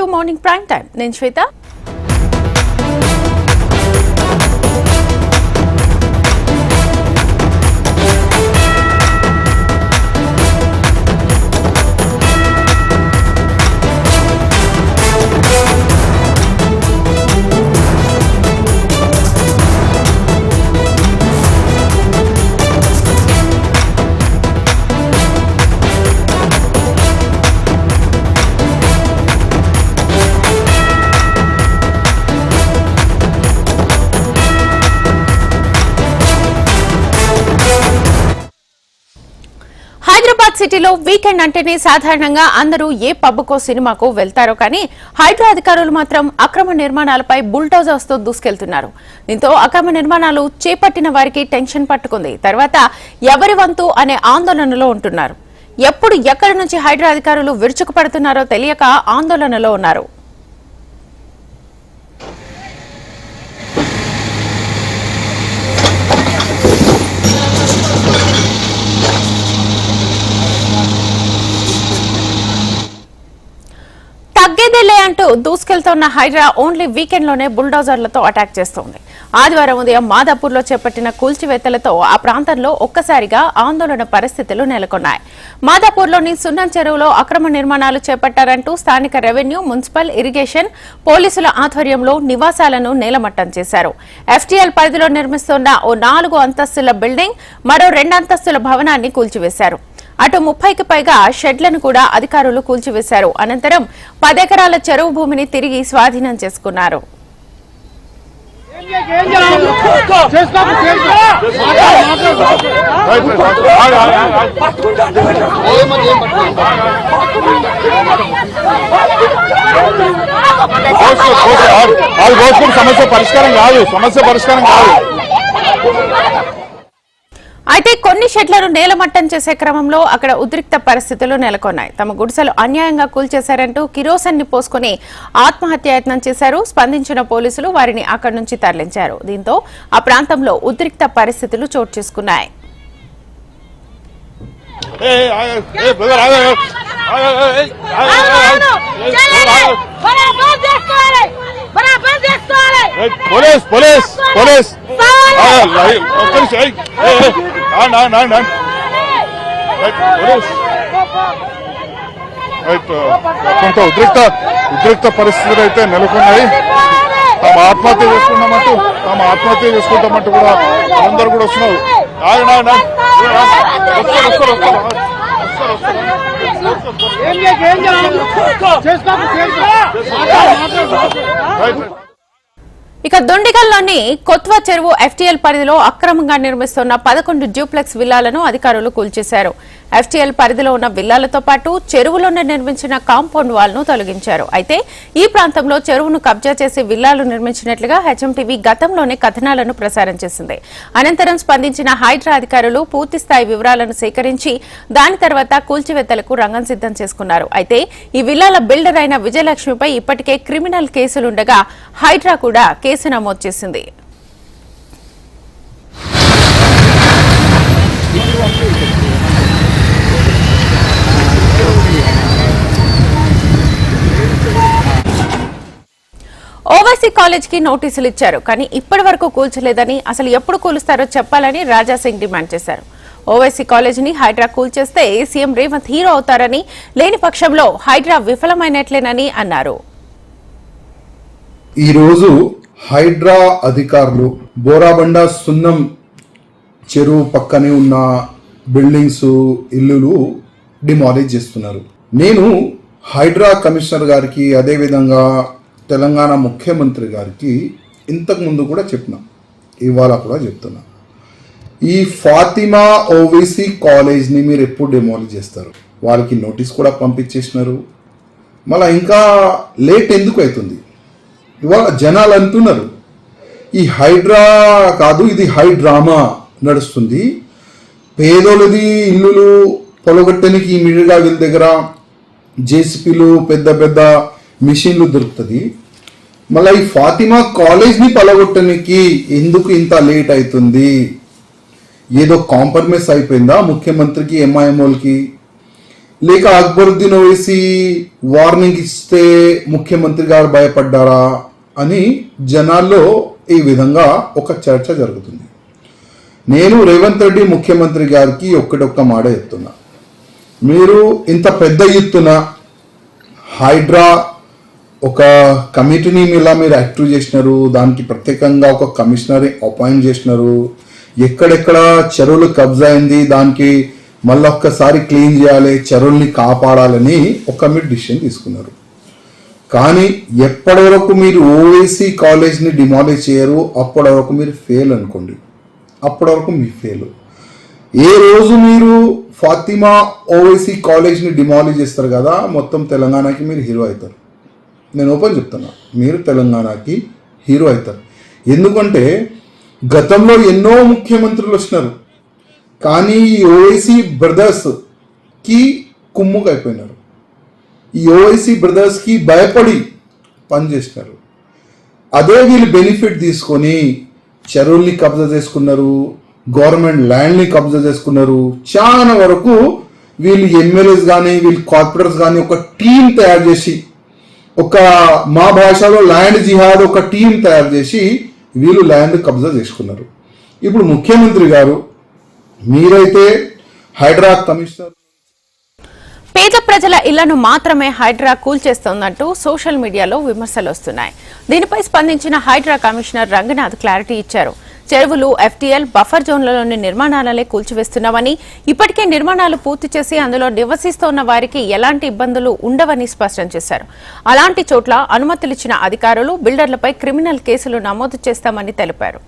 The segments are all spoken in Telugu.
టు మార్నింగ్ ప్రైమ్ టైం నేను శ్వేత సిటీలో వీకెండ్ అంటేనే సాధారణంగా అందరూ ఏ పబ్కో సినిమాకో వెళ్తారో కానీ హైడ్రా అధికారులు మాత్రం అక్రమ నిర్మాణాలపై బుల్డోజర్స్తో దూసుకెళ్తున్నారు. దీంతో అక్రమ నిర్మాణాలు చేపట్టిన వారికి టెన్షన్ పట్టుకుంది. తర్వాత ఎవరి వంతు అనే ఆందోళనలో ఉంటున్నారు. ఎప్పుడు ఎక్కడి నుంచి హైడ్రా అధికారులు విరుచుకుపడుతున్నారో తెలియక ఆందోళనలో ఉన్నారు. తగ్గేదేలే అంటూ దూసుకెళ్తున్న హైడ్రా ఓన్లీ వీకెండ్లోనే బుల్డోజర్లతో అటాక్ చేస్తోంది. ఆదివారం ఉదయం మాదాపూర్లో చేపట్టిన కూల్చివేతలతో ఆ ప్రాంతంలో ఒక్కసారిగా ఆందోళన పరిస్థితులు నెలకొన్నాయి. మాదాపూర్లోని సున్నం చెరువులో అక్రమ నిర్మాణాలు చేపట్టారంటూ స్థానిక రెవెన్యూ మున్సిపల్ ఇరిగేషన్ పోలీసుల ఆధ్వర్యంలో నివాసాలను నేలమట్టం చేశారు. ఎఫ్టీఎల్ పరిధిలో నిర్మిస్తున్న ఓ నాలుగు అంతస్తుల బిల్డింగ్ మరో రెండు అంతస్తుల భవనాన్ని కూల్చివేశారు. అటు ముప్పైకి పైగా షెడ్లను కూడా అధికారులు కూల్చివేశారు. అనంతరం పదెకరాల చెరువు భూమిని తిరిగి స్వాధీనం చేసుకున్నారు. సమస్య పరిష్కారం కాదు సమస్య పరిష్కారం కాదు. అయితే కొన్ని షెడ్లను నేలమట్టం చేసే క్రమంలో అక్కడ ఉద్రిక్త పరిస్థితులు నెలకొన్నాయి తమ గుడిసెలు అన్యాయంగా కూల్చేశారంటూ కిరోసన్ని పోసుకుని ఆత్మహత్యాయత్నం చేశారు స్పందించిన పోలీసులు వారిని అక్కడి నుంచి తరలించారు దీంతో ఆ ప్రాంతంలో ఉద్రిక్త పరిస్థితులు చోటు చేసుకున్నాయి పోలీస్ పోలీస్ పోలీస్ నా. ఏ, పోలీస్ రైట్, కొంత ఉద్రిక్త ఉద్రిక్త పరిస్థితులు అయితే నెలకొన్నాయి తాము ఆత్మహత్య చేసుకున్నామంటూ తాము ఆత్మహత్య చేసుకుంటామంటూ కూడా అందరూ కూడా వస్తున్నారు ఆగు, నా, నా. వస్తారు, వస్తారు, వస్తారు. వస్తారు, వస్తారు. ఇక దొండిగల్లోని కొత్వ చెరువు ఎఫ్టీఎల్ పరిధిలో అక్రమంగా నిర్మిస్తున్న పదకొండు డ్యూప్లెక్స్ విల్లాలను అధికారులు కూల్చేశారు. ఎఫ్టీఎల్ పరిధిలో ఉన్న విల్లాలతో పాటు చెరువులోనే నిర్మించిన కాంపౌండ్ వాల్ను తొలగించారు. అయితే ఈ ప్రాంతంలో చెరువును కబ్జా చేసి విల్లాలు నిర్మించినట్లుగా హెచ్ఎంటీవీ గతంలోనే కథనాలను ప్రసారం చేసింది. అనంతరం స్పందించిన హైడ్రా అధికారులు పూర్తిస్థాయి వివరాలను సేకరించి దాని తర్వాత కూల్చివేతలకు రంగం సిద్ధం చేసుకున్నారు. అయితే ఈ విల్లాల బిల్డర్ అయిన విజయలక్ష్మిపై ఇప్పటికే క్రిమినల్ కేసులుండగా హైడ్రా కూడా కేసు నమోదు చేసింది. ఓవైసీ కాలేజ్కి నోటీసులు ఇచ్చారు కానీ ఇప్పటి వరకు కూల్చలేదని అసలు ఎప్పుడు కూలుస్తారో చెప్పాలని రాజా సింగ్ డిమాండ్ చేశారు. ఓవైసీ కాలేజీని హైడ్రా కూల్చేస్తే సీఎం రేవంత్ హీరో అవుతారని లేని పక్షంలో హైడ్రా విఫలమైనట్లేనని అన్నారు. ఈరోజు హైడ్రా అధికారులు బోరాబండ సున్నం చెరువు పక్కనే ఉన్న బిల్డింగ్స్ ఇల్లులు డిమాలిజ్ చేస్తున్నారు. నేను హైడ్రా కమిషనర్ గారికి అదేవిధంగా తెలంగాణ ముఖ్యమంత్రి గారికి ఇంతకుముందు కూడా చెప్పిన ఇవాళ కూడా చెప్తున్నా. ఈ ఫాతిమా ఓవైసీ కాలేజ్ని మీరు ఎప్పుడు డెమాలిజ్ చేస్తారు? వాళ్ళకి నోటీస్ కూడా పంపించేసినారు. మళ్ళీ ఇంకా లేట్ ఎందుకు అవుతుంది? ఇవాళ జనాలు అంటున్నారు ఈ హైడ్రా కాదు ఇది హైడ్రామా నడుస్తుంది. పేదోళ్ళది ఇల్లులు పొలగొట్టడానికి ఈ మిడిగా వీళ్ళ దగ్గర జేసీపీలు పెద్ద పెద్ద మిషన్లు దొరుకుతుంది. మళ్ళీ ఈ ఫాతిమా కాలేజ్ని పలగొట్టడానికి ఎందుకు ఇంత లేట్ అవుతుంది ఏదో కాంప్రమైజ్ అయిపోయిందా ముఖ్యమంత్రికి ఎంఐఎంఓలకి? లేక అక్బరుద్దీన్ ఓవైసీ వార్నింగ్ ఇస్తే ముఖ్యమంత్రి గారు భయపడ్డారా అని జనాల్లో ఈ విధంగా ఒక చర్చ జరుగుతుంది. నేను రేవంత్ రెడ్డి ముఖ్యమంత్రి గారికి ఒక్కటొక్క మాట చెప్తున్నా. మీరు ఇంత పెద్ద ఎత్తున హైడ్రా ఒక కమిటీని ఇలా మీరు యాక్టివ్ చేసినారు? దానికి ప్రత్యేకంగా ఒక కమిషనర్ అపాయింట్ చేసినారు. ఎక్కడెక్కడ చెరువులు కబ్జా అయింది దానికి మళ్ళీ ఒక్కసారి క్లీన్ చేయాలి చెరువుల్ని కాపాడాలని ఒక మీరు డిసిషన్ తీసుకున్నారు. కానీ ఎప్పటి వరకు మీరు ఓవైసీ కాలేజ్ని డిమాలిష్ చేయరు అప్పటి వరకు మీరు ఫెయిల్ అనుకోండి. అప్పటి వరకు మీ ఫెయిల్. ఏ రోజు మీరు ఫాతిమా ఓవైసీ కాలేజ్ని డిమాలిష్ చేస్తారు కదా మొత్తం తెలంగాణకి మీరు హీరో అవుతారు. నేను ఓపెన్ చెప్తున్నా. మీరు తెలంగాణకి హీరో అవుతారు. ఎందుకంటే గతంలో ఎన్నో ముఖ్యమంత్రులు వచ్చినారు. కానీ ఈ ఓవైసీ బ్రదర్స్కి కుమ్ముకైపోయినారు. ఈ ఓవైసీ బ్రదర్స్కి భయపడి పనిచేసినారు అదే వీళ్ళు బెనిఫిట్ తీసుకొని చెరువుల్ని కబ్జా చేసుకున్నారు గవర్నమెంట్ ల్యాండ్ని కబ్జా చేసుకున్నారు. చాలా వరకు వీళ్ళు ఎమ్మెల్యేస్ కానీ వీళ్ళు కార్పొరేటర్స్ కానీ ఒక టీం తయారు చేసి ఒక మా భాషలో ల్యాండ్ జిహాద్ ఒక టీం తయారు చేసి వీళ్ళు ల్యాండ్ కబ్జా చేసుకున్నారు. ఇప్పుడు ముఖ్యమంత్రి గారు మీరైతే హైడ్రా కమిషనర్ పేద ప్రజల ఇళ్ళను మాత్రమే హైడ్రా కూల్చేస్తోందంటూ సోషల్ మీడియాలో విమర్శలు వస్తున్నాయి. దీనిపై స్పందించిన హైడ్రా కమిషనర్ రంగనాథ్ క్లారిటీ ఇచ్చారు. చెరువులు ఎఫ్టీఎల్ బఫర్ జోన్లలోని నిర్మాణాలనే కూల్చివేస్తున్నామని ఇప్పటికే నిర్మాణాలు పూర్తి చేసి అందులో నివసిస్తోన్న వారికి ఎలాంటి ఇబ్బందులు ఉండవని స్పష్టం చేశారు. అలాంటి చోట్ల అనుమతులిచ్చిన అధికారులు బిల్డర్లపై క్రిమినల్ కేసులు నమోదు చేస్తామని తెలిపారు.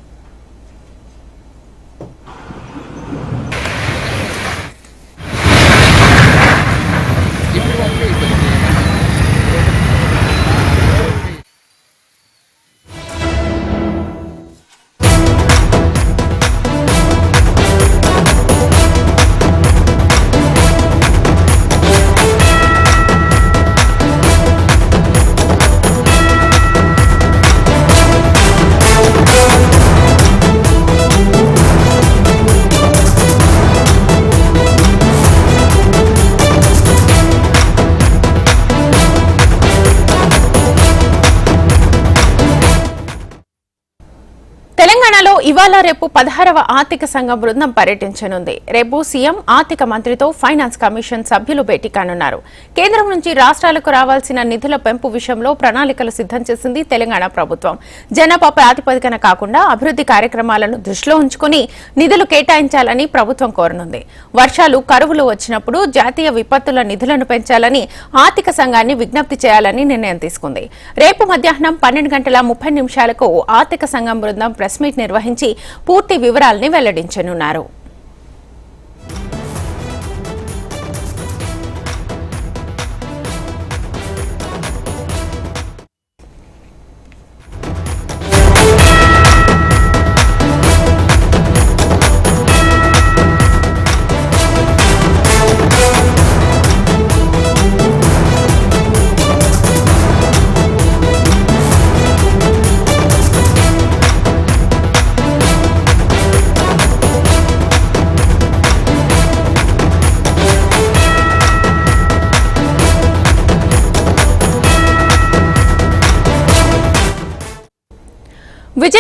ఇవాళ రేపు పదహారవ ఆర్థిక సంఘం బృందం పర్యటించనుంది. రేపు సీఎం ఆర్థిక మంత్రితో ఫైనాన్స్ కమిషన్ సభ్యులు భేటీ కానున్నారు. కేంద్రం నుంచి రాష్ట్రాలకు రావాల్సిన నిధుల పెంపు విషయంలో ప్రణాళికలు సిద్ధం చేసింది తెలంగాణ ప్రభుత్వం. జనాభా ప్రాతిపదికన కాకుండా అభివృద్ధి కార్యక్రమాలను దృష్టిలో ఉంచుకుని నిధులు కేటాయించాలని ప్రభుత్వం కోరనుంది. వర్షాలు కరువులు వచ్చినప్పుడు జాతీయ విపత్తుల నిధులను పెంచాలని ఆర్థిక సంఘాన్ని విజ్ఞప్తి చేయాలని నిర్ణయం తీసుకుంది. రేపు మధ్యాహ్నం పన్నెండు గంటల ముప్పై నిమిషాలకు ఆర్థిక సంఘం బృందం ప్రెస్ మీట్ నిర్వహించి పూర్తి వివరాల్ని వెల్లడించనున్నారు.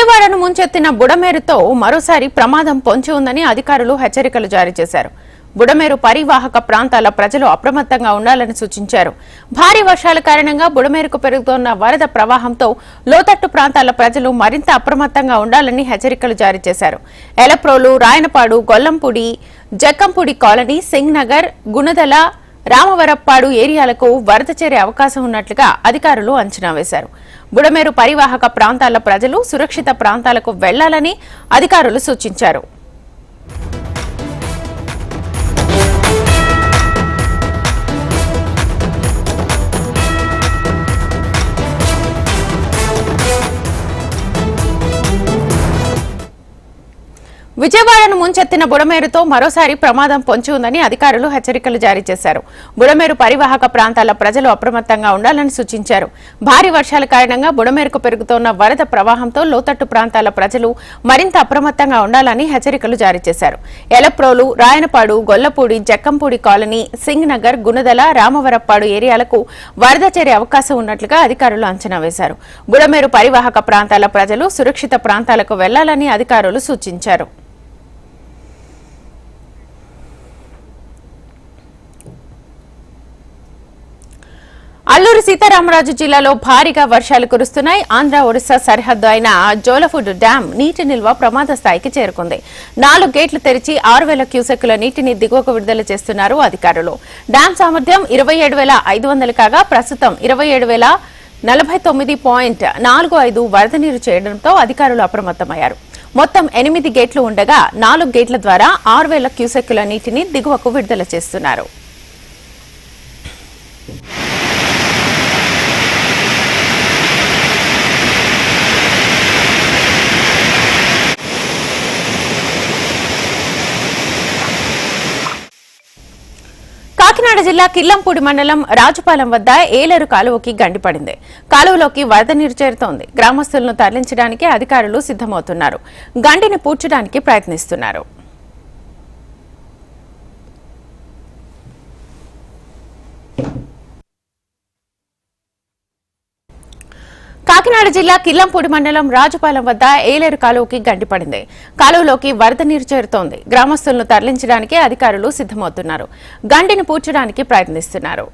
విజయవాడను ముంచెత్తిన బుడమేరుతో మరోసారి ప్రమాదం పొంచి ఉందని అధికారులు హెచ్చరికలు జారీ చేశారు. బుడమేరు పరివాహక ప్రాంతాల ప్రజలు అప్రమత్తంగా ఉండాలని సూచించారు. భారీ వర్షాల కారణంగా బుడమేరుకు పెరుగుతోన్న వరద ప్రవాహంతో లోతట్టు ప్రాంతాల ప్రజలు మరింత అప్రమత్తంగా ఉండాలని హెచ్చరికలు జారీ చేశారు. ఎలప్రోలు రాయనపాడు గొల్లంపూడి జక్కంపూడి కాలనీ సింగ్ నగర్ గుణదల రామవరప్పాడు ఏరియాలకు వరద చేరే అవకాశం ఉన్నట్లుగా అధికారులు అంచనా వేశారు. బుడమేరు పరివాహక ప్రాంతాల ప్రజలు సురక్షిత ప్రాంతాలకు వెళ్ళాలని అధికారులు సూచించారు. విజయవాడను ముంచెత్తిన బుడమేరుతో మరోసారి ప్రమాదం పొంచి ఉందని అధికారులు హెచ్చరికలు జారీ చేశారు. బుడమేరు పరివాహక ప్రాంతాల ప్రజలు అప్రమత్తంగా ఉండాలని సూచించారు. భారీ వర్షాల కారణంగా బుడమేరుకు పెరుగుతోన్న వరద ప్రవాహంతో లోతట్టు ప్రాంతాల ప్రజలు మరింత అప్రమత్తంగా ఉండాలని హెచ్చరికలు జారీ చేశారు. ఎలప్రోలు రాయనపాడు గొల్లపూడి జక్కంపూడి కాలనీ సింగ్ నగర్ గుణదల రామవరప్పాడు ఏరియాలకు వరద చేరే అవకాశం ఉన్నట్లుగా అధికారులు అంచనా వేశారు. బుడమేరు పరివాహక ప్రాంతాల ప్రజలు సురక్షిత ప్రాంతాలకు వెళ్ళాలని అధికారులు సూచించారు. అల్లూరు సీతారామరాజు జిల్లాలో భారీగా వర్షాలు కురుస్తున్నాయి. ఆంధ్ర ఒడిశా సరిహద్దు అయిన జోలఫుడ్ డ్యాం నీటి నిల్వ ప్రమాద స్థాయికి చేరుకుంది. నాలుగు గేట్లు తెరిచి ఆరు వేల క్యూసెక్కుల నీటిని దిగువకు విడుదల చేస్తున్నారు అధికారులు. డ్యాం సామర్థ్యం ఇరవై ఏడు వేల ఐదు వందలు కాగా ప్రస్తుతం ఇరవై ఏడు వేల నలభై తొమ్మిది పాయింట్ నాలుగు ఐదు వరద నీరు చేయడంతో అధికారులు అప్రమత్తమయ్యారు. మొత్తం ఎనిమిది గేట్లు ఉండగా నాలుగు గేట్ల ద్వారా ఆరు వేల క్యూసెక్కుల నీటిని దిగువకు విడుదల చేస్తున్నారు. కాకినాడ జిల్లా కిల్లంపూడి మండలం రాజుపాలెం వద్ద ఏలరు కాలువకి గండిపడింది కాలువలోకి వరద నీరు చేరుతోంది. గ్రామస్తులను తరలించడానికి అధికారులు సిద్దమవుతున్నారు గండిని పూడ్చడానికి ప్రయత్నిస్తున్నారు. కాకినాడ జిల్లా కిల్లంపూడి మండలం రాజుపాలెం వద్ద ఏలేరు కాలువకి గండిపడింది కాలువలోకి వరద నీరు చేరుతోంది. గ్రామస్తులను తరలించడానికి అధికారులు సిద్దమవుతున్నారు గండిని పూడ్చడానికి ప్రయత్నిస్తున్నారు.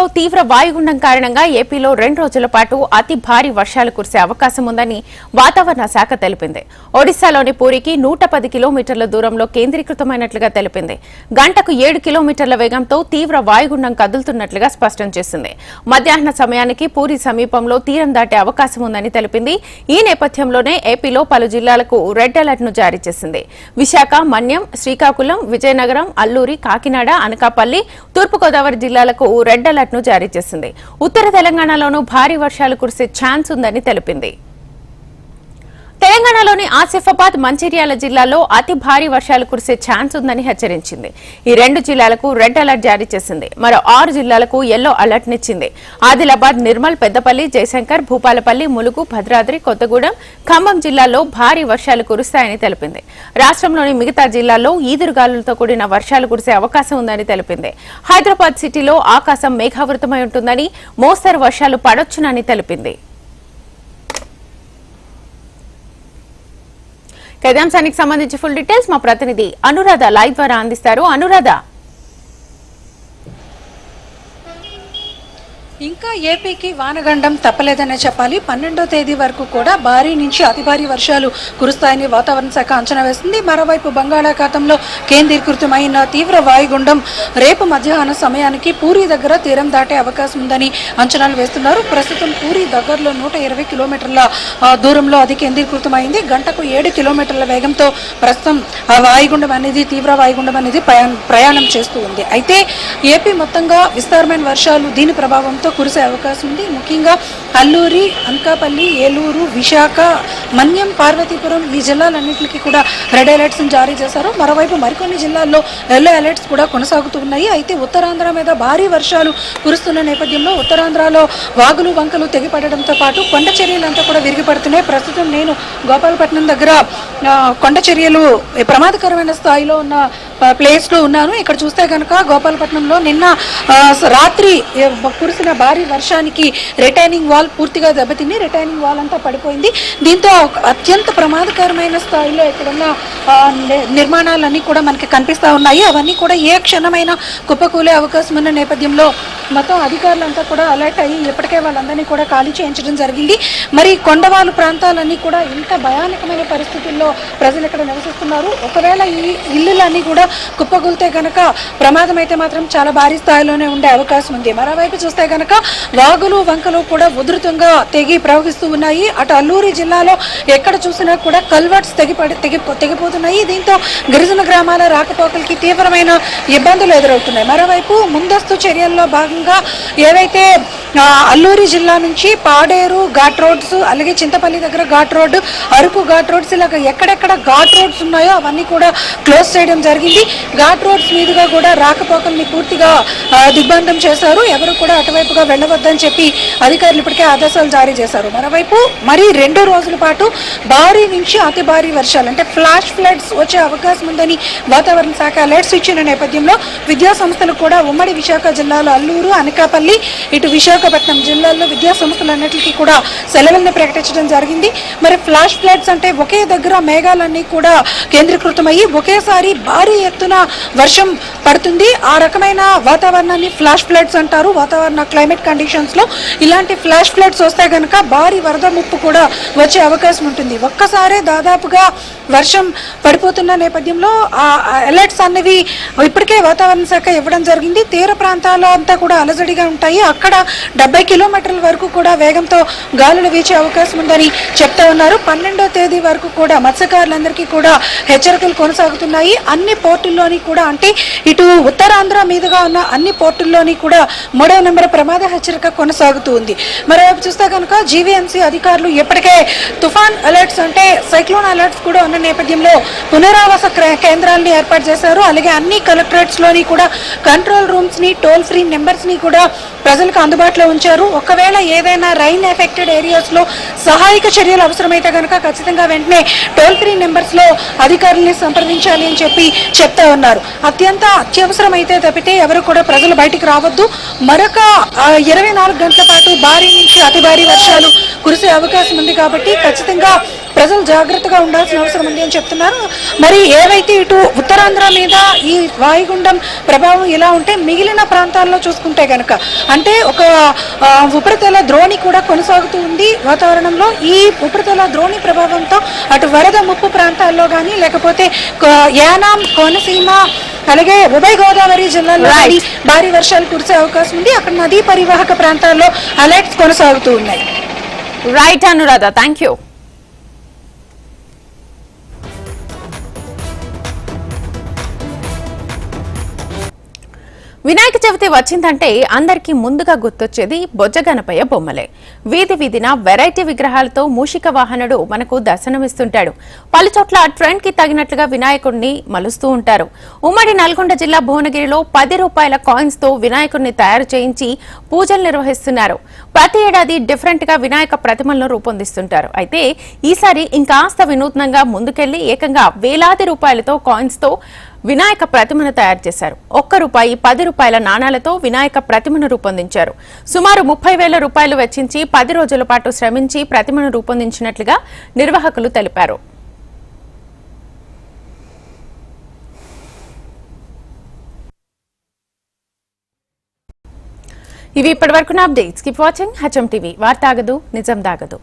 బంగాళాఖాతంలో తీవ్ర వాయుగుండం కారణంగా ఏపీలో రెండు రోజుల పాటు అతి భారీ వర్షాలు కురిసే అవకాశం ఉందని వాతావరణ శాఖ తెలిపింది. ఒడిశాలోని పూరికి నూట పది కిలోమీటర్ల దూరంలో కేంద్రీకృతమైనట్లుగా తెలిపింది. గంటకు ఏడు కిలోమీటర్ల వేగంతో తీవ్ర వాయుగుండం కదులుతున్నట్లుగా స్పష్టం చేసింది. మధ్యాహ్న సమయానికి పూరి సమీపంలో తీరం దాటే అవకాశం ఉందని తెలిపింది. ఈ నేపథ్యంలోనే ఏపీలో పలు జిల్లాలకు రెడ్ అలర్ట్ను జారీ చేసింది. విశాఖ మన్యం శ్రీకాకుళం విజయనగరం అల్లూరి కాకినాడ అనకాపల్లి తూర్పుగోదావరి జిల్లాలకు రెడ్ అలర్ట్ ను జారీ చేసింది. ఉత్తర తెలంగాణలోనూ భారీ వర్షాలు కురిసే ఛాన్స్ ఉందని తెలిపింది. తెలంగాణలోని ఆసిఫాబాద్ మంచిర్యాల జిల్లాలో అతి భారీ వర్షాలు కురిసే ఛాన్స్ ఉందని హెచ్చరించింది. ఈ రెండు జిల్లాలకు రెడ్ అలర్ట్ జారీ చేసింది. మరో ఆరు జిల్లాలకు ఎల్లో అలర్ట్ నిచ్చింది. ఆదిలాబాద్ నిర్మల్ పెద్దపల్లి జయశంకర్ భూపాలపల్లి ములుగు భద్రాద్రి కొత్తగూడెం ఖమ్మం జిల్లాల్లో భారీ వర్షాలు కురుస్తాయని తెలిపింది. రాష్ట్రంలోని మిగతా జిల్లాల్లో ఈదురుగాలులతో కూడిన వర్షాలు కురిసే అవకాశం ఉందని తెలిపింది. హైదరాబాద్ సిటీలో ఆకాశం మేఘావృతమై ఉంటుందని మోస్తరు వర్షాలు పడొచ్చునని తెలిపింది. కదాంశానికి సంబంధించి ఫుల్ డీటెయిల్స్ మా ప్రతినిధి అనురాధ లైవ్ ద్వారా అందిస్తారు. అనురాధ ఇంకా ఏపీకి వానగండం తప్పలేదనే చెప్పాలి. పన్నెండో తేదీ వరకు కూడా భారీ నుంచి అతి భారీ వర్షాలు కురుస్తాయని వాతావరణ శాఖ అంచనా వేసింది. మరోవైపు బంగాళాఖాతంలో కేంద్రీకృతమైన తీవ్ర వాయుగుండం రేపు మధ్యాహ్న సమయానికి పూరి దగ్గర తీరం దాటే అవకాశం ఉందని అంచనాలు వేస్తున్నారు. ప్రస్తుతం పూరి దగ్గరలో నూట ఇరవై కిలోమీటర్ల దూరంలో అది కేంద్రీకృతమైంది. గంటకు ఏడు కిలోమీటర్ల వేగంతో ప్రస్తుతం ఆ వాయుగుండం అనేది తీవ్ర వాయుగుండం అనేది ప్రయాణం ప్రయాణం చేస్తూ ఉంది. అయితే ఏపీ మొత్తంగా విస్తారమైన వర్షాలు దీని ప్రభావంతో కురిసే అవకాశం ఉంది. ముఖ్యంగా అల్లూరి అనకాపల్లి ఏలూరు విశాఖ మన్యం పార్వతీపురం ఈ జిల్లాలన్నింటికి కూడా రెడ్ అలర్ట్స్ జారీ చేశారు. మరోవైపు మరికొన్ని జిల్లాల్లో ఎల్లో అలర్ట్స్ కూడా కొనసాగుతూ ఉన్నాయి అయితే ఉత్తరాంధ్ర మీద భారీ వర్షాలు కురుస్తున్న నేపథ్యంలో ఉత్తరాంధ్రలో వాగులు వంకలు తెగిపడడంతో పాటు కొండ చర్యలంతా కూడా విరిగిపడుతున్నాయి. ప్రస్తుతం నేను గోపాలపట్నం దగ్గర కొండచర్యలు కొండ చర్యలు ప్రమాదకరమైన స్థాయిలో ఉన్న ప్లేస్లో ఉన్నాను. ఇక్కడ చూస్తే కనుక గోపాలపట్నంలో నిన్న రాత్రి కురిసిన భారీ వర్షానికి రిటైనింగ్ వాల్ పూర్తిగా దెబ్బతిని రిటైనింగ్ వాల్ అంతా పడిపోయింది. దీంతో అత్యంత ప్రమాదకరమైన స్థాయిలో ఇక్కడున్న నిర్మాణాలన్నీ కూడా మనకి కనిపిస్తూ ఉన్నాయి. అవన్నీ కూడా ఏ క్షణమైన కుప్పకూలే అవకాశం ఉన్న నేపథ్యంలో మొత్తం అధికారులంతా కూడా అలర్ట్ అయ్యి ఇప్పటికే వాళ్ళందరినీ కూడా ఖాళీ చేయించడం జరిగింది. మరి కొండవాళ్ళు ప్రాంతాలన్నీ కూడా ఇంత భయానకమైన పరిస్థితుల్లో ప్రజలు ఇక్కడ నివసిస్తున్నారు. ఒకవేళ ఈ ఇల్లులన్నీ కూడా కుప్పగులితే కనుక ప్రమాదం అయితే మాత్రం చాలా భారీ స్థాయిలోనే ఉండే అవకాశం ఉంది. మరోవైపు చూస్తే కనుక వాగులు వంకలు కూడా ఉధృతంగా తెగి ప్రవహిస్తూ ఉన్నాయి. అటు అల్లూరి జిల్లాలో ఎక్కడ చూసినా కూడా కల్వర్ట్స్ తెగిపడి తెగి తెగిపోతున్నాయి. దీంతో గిరిజన గ్రామాల రాకపోకలకి తీవ్రమైన ఇబ్బందులు ఎదురవుతున్నాయి. మరోవైపు ముందస్తు చర్యల్లో భాగంగా ఏవైతే అల్లూరి జిల్లా నుంచి పాడేరు ఘాట్ రోడ్స్ అలాగే చింతపల్లి దగ్గర ghat road Araku ghat roads ఇలాగ ఎక్కడెక్కడ ఘాట్ రోడ్స్ ఉన్నాయో అవన్నీ కూడా క్లోజ్ చేయడం జరిగింది. ఘాట్ రోడ్స్ మీదుగా కూడా రాకపోకల్ని పూర్తిగా దిగ్బంధం చేశారు. ఎవరు కూడా అటువైపుగా వెళ్ళవద్దని చెప్పి అధికారులు ఇప్పటికే ఆదేశాలు జారీ చేశారు. మరోవైపు మరి రెండు రోజుల పాటు భారీ నుంచి అతి భారీ వర్షాలు అంటే ఫ్లాష్ ఫ్లడ్స్ వచ్చే అవకాశం ఉందని వాతావరణ శాఖ అలర్ట్స్ ఇచ్చిన నేపథ్యంలో విద్యా సంస్థలు కూడా ఉమ్మడి విశాఖ జిల్లాలో అల్లూరు అనకాపల్లి ఇటు విశాఖపట్నం జిల్లాల్లో విద్యా సంస్థలన్నిటికీ కూడా సెలవులను ప్రకటించడం జరిగింది. మరి ఫ్లాష్ ఫ్లడ్స్ అంటే ఒకే దగ్గర మేఘాలన్నీ కూడా కేంద్రీకృతమయ్యి ఒకేసారి భారీ ఎత్తున వర్షం పడుతుంది. ఆ రకమైన వాతావరణాన్ని ఫ్లాష్ ఫ్లడ్స్ అంటారు. వాతావరణ క్లైమేట్ కండిషన్స్లో ఇలాంటి ఫ్లాష్ ఫ్లడ్స్ వస్తే కనుక భారీ వరద ముప్పు కూడా వచ్చే అవకాశం ఉంటుంది. ఒక్కసారే దాదాపుగా వర్షం పడిపోతున్న నేపథ్యంలో ఆ అలర్ట్స్ అన్నవి ఇప్పటికే వాతావరణ శాఖ ఇవ్వడం జరిగింది. తీర ప్రాంతాల్లో అంతా కూడా అలజడిగా ఉంటాయి. అక్కడ డెబ్బై కిలోమీటర్ల వరకు కూడా వేగంతో గాలులు వీచే అవకాశం ఉందని చెప్తా ఉన్నారు. పన్నెండో తేదీ వరకు కూడా మత్స్యకారులందరికీ కూడా హెచ్చరికలు కొనసాగుతున్నాయి. అన్ని పోర్టుల్లోని కూడా అంటే ఇటు ఉత్తరాంధ్ర మీదుగా ఉన్న అన్ని పోర్టుల్లోని కూడా మూడవ నెంబర్ ప్రమాద హెచ్చరిక కొనసాగుతూ ఉంది. మరోవైపు చూస్తే కనుక జీవీఎంసీ అధికారులు ఇప్పటికే తుఫాన్ అలర్ట్స్ అంటే సైక్లోన్ అలర్ట్స్ కూడా ఉన్న నేపథ్యంలో పునరావాస కేంద్రాలని ఏర్పాటు చేశారు. అలాగే అన్ని కలెక్టరేట్స్లోని కూడా కంట్రోల్ రూమ్స్ని టోల్ ఫ్రీ నెంబర్స్ని కూడా ప్రజలకు అందుబాటులో ఉంచారు. ఒకవేళ ఏదైనా రైన్ ఎఫెక్టెడ్ ఏరియాస్లో సహాయక చర్యలు అవసరమైతే కనుక ఖచ్చితంగా వెంటనే టోల్ ఫ్రీ నెంబర్స్లో అధికారుల్ని సంప్రదించాలి అని చెప్పి చెప్తా ఉన్నారు. అత్యంత అత్యవసరమైతే తప్పితే ఎవరు కూడా ప్రజలు బయటికి రావద్దు. మరొక ఇరవై నాలుగు గంటల పాటు భారీ నుంచి అతి భారీ వర్షాలు కురిసే అవకాశం ఉంది కాబట్టి ఖచ్చితంగా ప్రజలు జాగ్రత్తగా ఉండాల్సిన అవసరం ఉంది అని చెప్తున్నారు. మరి ఏవైతే ఇటు ఉత్తరాంధ్ర మీద ఈ వాయుగుండం ప్రభావం ఇలా ఉంటే మిగిలిన ప్రాంతాల్లో చూసుకుంటే గనక అంటే ఒక ఉపరితల ద్రోణి కూడా కొనసాగుతూ ఉంది వాతావరణంలో. ఈ ఉపరితల ద్రోణి ప్రభావంతో అటు వరద ముప్పు ప్రాంతాల్లో కానీ లేకపోతే యానాం కోనసీమ అలాగే ఉభయ గోదావరి జిల్లాల్లో కానీ భారీ వర్షాలు కురిసే అవకాశం ఉంది. అక్కడ నదీ పరివాహక ప్రాంతాల్లో అలర్ట్స్ కొనసాగుతూ ఉన్నాయి. Right Anuradha thank you Vinayaka Chavithi వచ్చిందంటే అందరికీ ముందుగా గుర్తొచ్చేది బొజ్జగనపయ్య బొమ్మలే. వీధి వీధిన వెరైటీ విగ్రహాలతో మూషిక వాహనుడు మనకు దర్శనమిస్తుంటాడు. పలుచోట్ల ట్రెండ్కి తగినట్లుగా వినాయకుడిని మలుస్తూ ఉంటారు. ఉమ్మడి నల్గొండ జిల్లా భువనగిరిలో పది రూపాయల కాయిన్స్తో వినాయకుడిని తయారు చేయించి పూజలు నిర్వహిస్తున్నారు. ప్రతి ఏడాది డిఫరెంట్గా వినాయక ప్రతిమలను రూపొందిస్తుంటారు. అయితే ఈసారి ఇంకాస్త వినూత్నంగా ముందుకెళ్ళి ఏకంగా వేలాది రూపాయలతో కాయిన్స్తో వినాయక ప్రతిమను తయారు చేశారు. ఒక్క రూపాయి పది రూపాయల నాణాలతో వినాయక ప్రతిమను రూపొందించారు. సుమారు ముప్పై వేల రూపాయలు వెచ్చించి పది రోజుల పాటు శ్రమించి ప్రతిమను రూపొందించినట్లుగా నిర్వాహకులు తెలిపారు. ఇవి ఇప్పటి వరకు నా updates. Keep watching HM TV వార్తాగదు నిజం దాగదు.